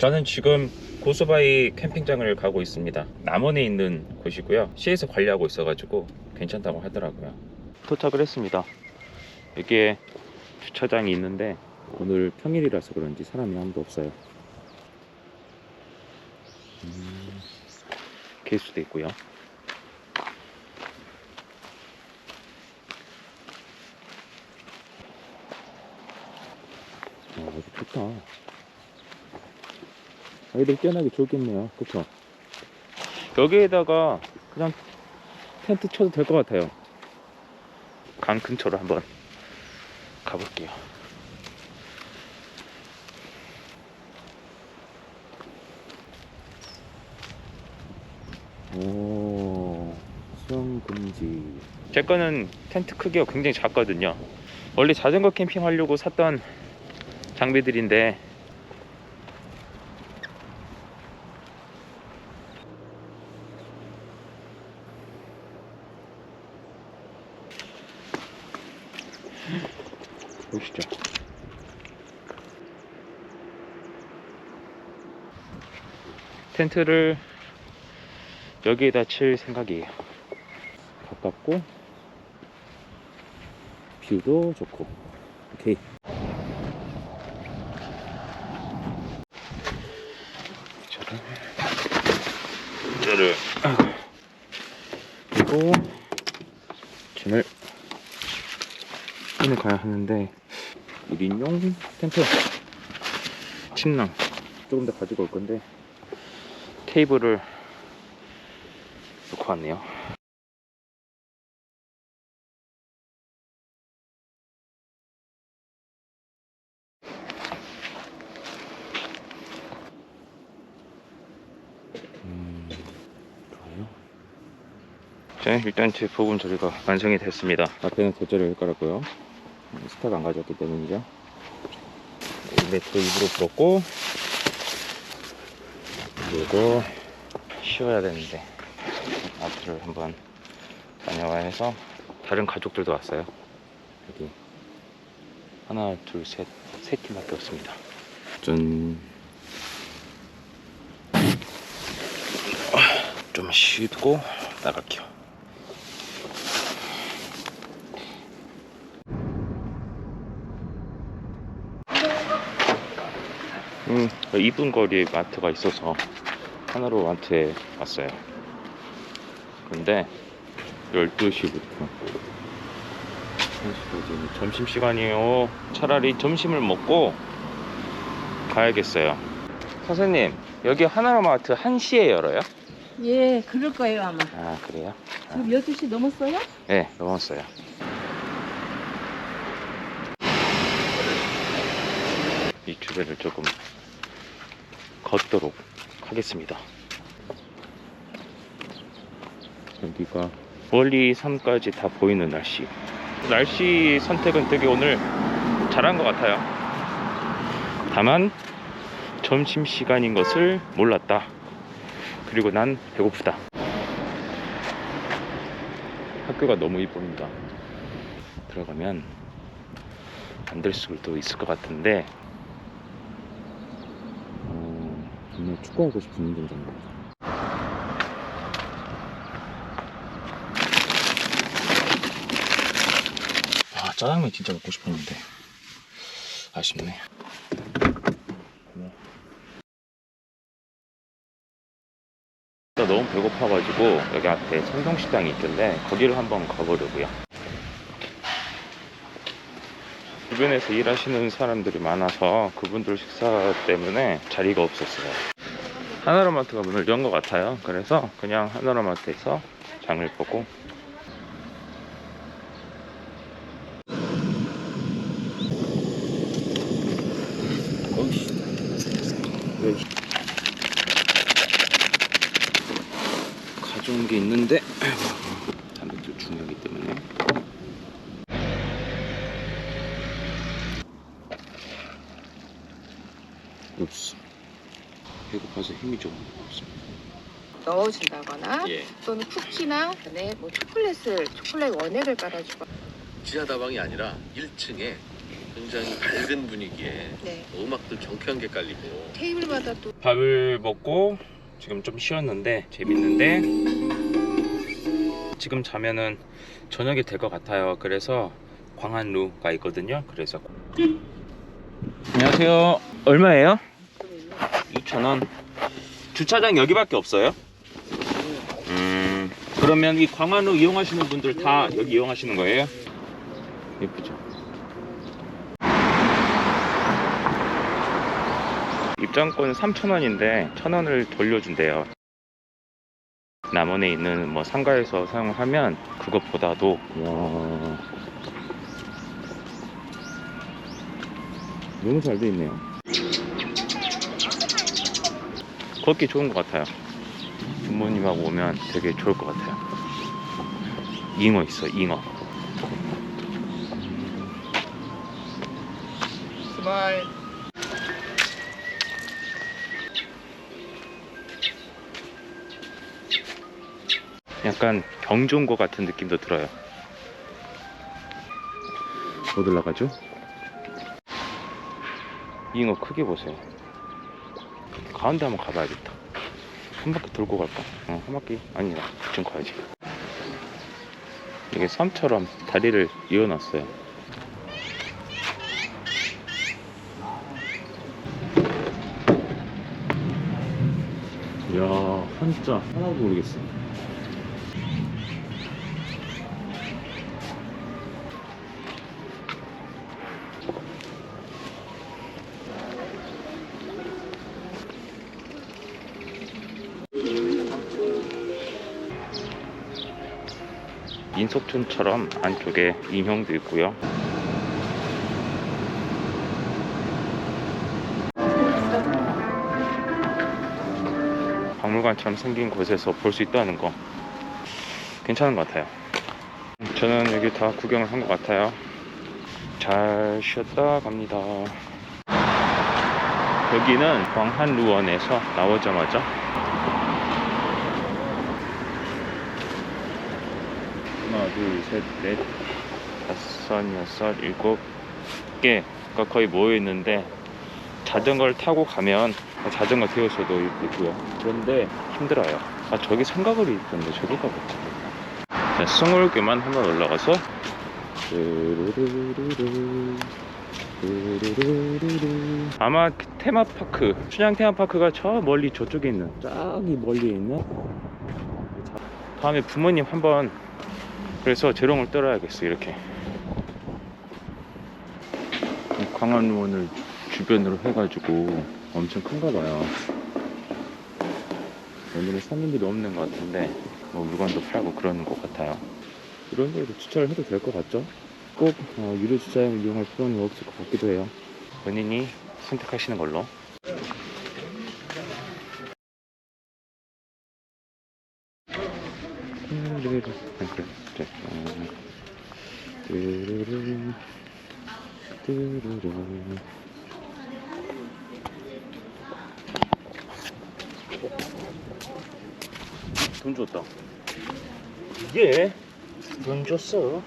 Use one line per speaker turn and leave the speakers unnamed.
저는 지금 고수바이 캠핑장을 가고 있습니다. 남원에 있는 곳이고요. 시에서 관리하고 있어가지고 괜찮다고 하더라고요. 도착을 했습니다. 여기에 주차장이 있는데 오늘 평일이라서 그런지 사람이 아무도 없어요. 음, 개수도 있고요. 어, 좋다. 아이들 뛰어나기 좋겠네요. 그쵸? 여기에다가 그냥 텐트 쳐도 될 것 같아요. 강 근처로 한번 가볼게요. 오, 수영 금지. 제 거는 텐트 크기가 굉장히 작거든요. 원래 자전거 캠핑 하려고 샀던 장비들인데 보시죠. 텐트를 여기에다 칠 생각이에요. 가깝고 뷰도 좋고 오케이. 저를 그리고 짐을 손에 가야 하는데 1인용 텐트 침낭 조금 더 가지고 올 건데 테이블을 놓고 왔네요. 음, 일단 제 부분 처리가 완성이 됐습니다. 앞에는 돗자리를 깔았고요 스타가 안 가져왔기 때문이죠. 매트 입으로 불었고 그리고 쉬어야 되는데 마트를 한번 다녀와야 해서 다른 가족들도 왔어요. 여기 하나 둘셋세 팀밖에 없습니다. 짠. 좀 쉬고 나갈게요 음, 2분 거리에 마트가 있어서 하나로 마트에 왔어요. 근데 12시부터 1시까지 점심시간이에요. 차라리 점심을 먹고 가야겠어요. 선생님, 여기 하나로 마트 1시에 열어요?
예, 그럴 거예요, 아마.
아, 그래요?
지금 12시 넘었어요?
네, 넘었어요. 이 주변을 조금 걷도록 하겠습니다. 여기가 멀리 산까지 다 보이는 날씨. 날씨 선택은 되게 오늘 잘한 것 같아요. 다만 점심 시간인 것을 몰랐다. 그리고 난 배고프다. 학교가 너무 이쁩니다. 들어가면 안될 수도 있을 것 같은데 어, 정말 축구하고 싶은 운동장입니다. 아 짜장면 진짜 먹고 싶었는데 아쉽네. 나 너무 배고파가지고 여기 앞에 성동식당이 있길래 거기를 한번 가보려고요. 주변에서 일하시는 사람들이 많아서 그분들 식사 때문에 자리가 없었어요. 하나로마트가 문을 연 것 같아요. 그래서 그냥 하나로마트에서 장을 보고 가져온 게 있는데 담배도 중요하기 때문에 없어 배고파서 힘이 좀 없습니다
넣어준다거나
예
또는 쿠키나 안에 뭐 초콜릿을 초콜릿 원액을 깔아주고
지하 다방이 아니라 1층에 굉장히 밝은 분위기에
네.
음악들 경쾌한 게 깔리고
테이블마다 또
밥을 먹고 지금 좀 쉬었는데 재밌는데 지금 자면은 저녁이 될 것 같아요. 그래서 광안루가 있거든요. 그래서 안녕하세요. 얼마예요? 2,000원. 주차장 여기밖에 없어요? 음. 그러면 이 광안루 이용하시는 분들 다 여기 이용하시는 거예요? 예쁘죠? 입장권 3,000원인데 1,000원을 돌려준대요. 남원에 있는 뭐 상가에서 사용하면 그것보다도 와 너무 잘 돼 있네요. 걷기 좋은 것 같아요. 부모님하고 오면 되게 좋을 것 같아요. 잉어 있어, 잉어.
스마일
약간 것 같은 느낌도 들어요. 못 올라가죠? 잉어 크기 보세요. 가운데 한번 가봐야겠다. 한 바퀴 돌고 갈까? 어, 한 바퀴? 아니다. 지금 가야지. 이게 섬처럼 다리를 이어놨어요. 이야, 한자 하나도 모르겠어. 인석촌처럼 안쪽에 인형도 있고요. 박물관처럼 생긴 곳에서 볼 수 있다는 거 괜찮은 것 같아요. 저는 여기 다 구경을 한 것 같아요. 잘 쉬었다 갑니다. 여기는 광한루원에서 나오자마자 하나, 둘, 셋, 넷, 다섯, 여섯, 일곱 개가 거의 모여 있는데 자전거를 타고 가면 자전거 태울 수도 있고요. 그런데 힘들어요. 아 저기 삼각을이 있던데 저기가 뭐지? 자, 개만 한번 올라가서 뚜루루루루. 아마 그 테마파크 춘향 테마파크가 저 멀리 저쪽에 있는 저기 멀리 있는 다음에 부모님 한번 그래서 재롱을 떨어야겠어 이렇게. 이 광안루원을 주변으로 해가지고 엄청 큰가 봐요. 오늘은 손님들이 없는 것 같은데 뭐 물건도 팔고 그러는 것 같아요. 이런 데도 주차를 해도 될 것 같죠? 꼭 어, 유료 주차장을 이용할 필요는 없을 것 같기도 해요. 본인이 선택하시는 걸로 뚜루루루. 아, 그래, 그래. 어. 뚜루루루. 뚜루루. 돈 줬다. 이게 돈 줬어.